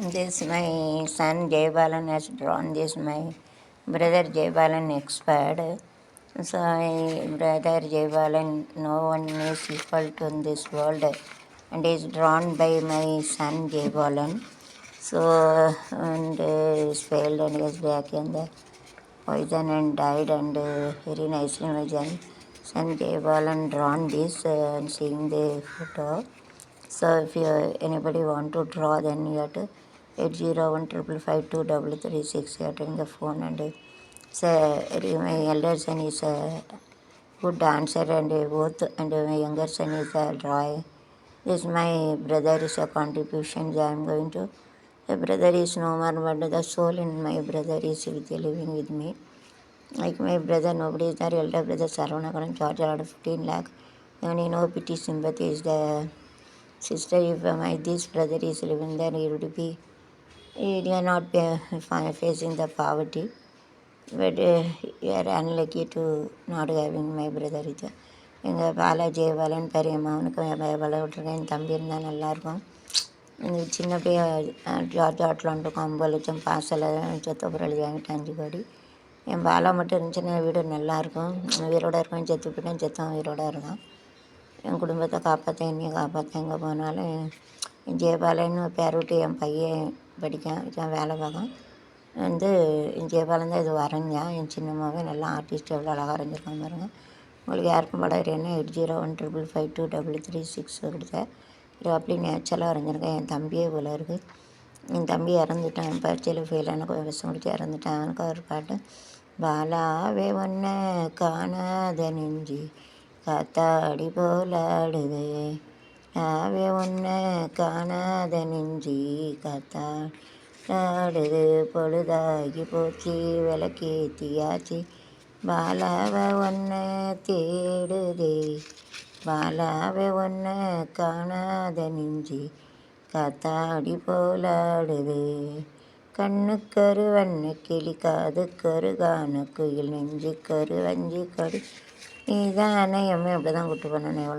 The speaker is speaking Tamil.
This my son Jaybalan has drawn this. My brother Jaybalan expired. So my brother Jaybalan, no one is equal to in this world, and is drawn by my son Jaybalan. So and uh, is failed and is back in the poison and died and uh, very nicely my son Jaybalan drawn this uh, and seeing the photo. So if you anybody want to draw, then you have to eight zero one triple five two double three six attend the phone and say my elder son is a good dancer and both and my younger son is a dry. This my brother is a contribution that I'm going to My brother is no more but the soul in my brother is with living with me. Like my brother, nobody is there. Elder brother Sarona and George out of 15 lakh. Only no pity, sympathy is the Sister, if my this brother is living there, he would be he are not uh, facing the poverty. But uh, you are unlucky to not having my brother with you. எங்கள் பாலா ஜெயபாலன் பெரியம்மா அவனுக்கு பயபல விட்ருக்கேன் என் தம்பி இருந்தால் நல்லாயிருக்கும் இந்த சின்ன பைய ஜார்ஜ் அட்லாண்டுக்கும் ஐம்பது லட்சம் பாசல செத்த எழுதி வாங்கிட்டு அஞ்சு கோடி. என் பாலா மட்டும் இருந்துச்சுன்னா வீடு நல்லாயிருக்கும் உயிரோடு இருக்கும் செத்து போயிட்டேன் செத்தான் உயிரோடு இருக்கான். என் குடும்பத்தை காப்பாற்ற என்னையும் காப்பாற்ற எங்கே போனாலும் என் ஜெயபாலன்னு பேர் விட்டு என் பையன் படிக்கான் இதான் வேலை பார்க்கான் வந்து இங்கே வளர்ந்து தான் இது வரைஞ்சான் என் சின்னம்மாவே நல்லா ஆர்டிஸ்ட் எவ்வளோ அழகாக வரைஞ்சிருக்கான் பாருங்கள் உங்களுக்கு யாருக்கும் படம் வரையணும் eight zero one triple five two double three six கொடுத்தேன். இது அப்படி நேச்சுரலாக வரைஞ்சிருக்கேன். என் தம்பியே போல இருக்குது என் தம்பி இறந்துட்டான். பரீட்சையில் ஃபெயிலான கொஞ்சம் விஷம் முடிச்சு இறந்துட்டான். அவனுக்கு ஒரு பாட்டு. பாலாவே ஒன்று காணாத நெஞ்சி காத்தாடி போலாடுதே ஆவே ஒன்று காணாத நெஞ்சி காத்தாடுது பொழுதாகி போச்சு விளக்கேத்தியாச்சு பாலாவை ஒன்று தேடுதே. பாலாவை ஒன்று காணாத நெஞ்சி காத்தாடி போலாடுது. கண்ணு வண்ண கிளி காது கரு காண குயில் நெஞ்சு கரு வஞ்சி கடி அண்ணன் எம்மே அப்படி தான் கூட்டு பண்ணணும் எவ்வளோ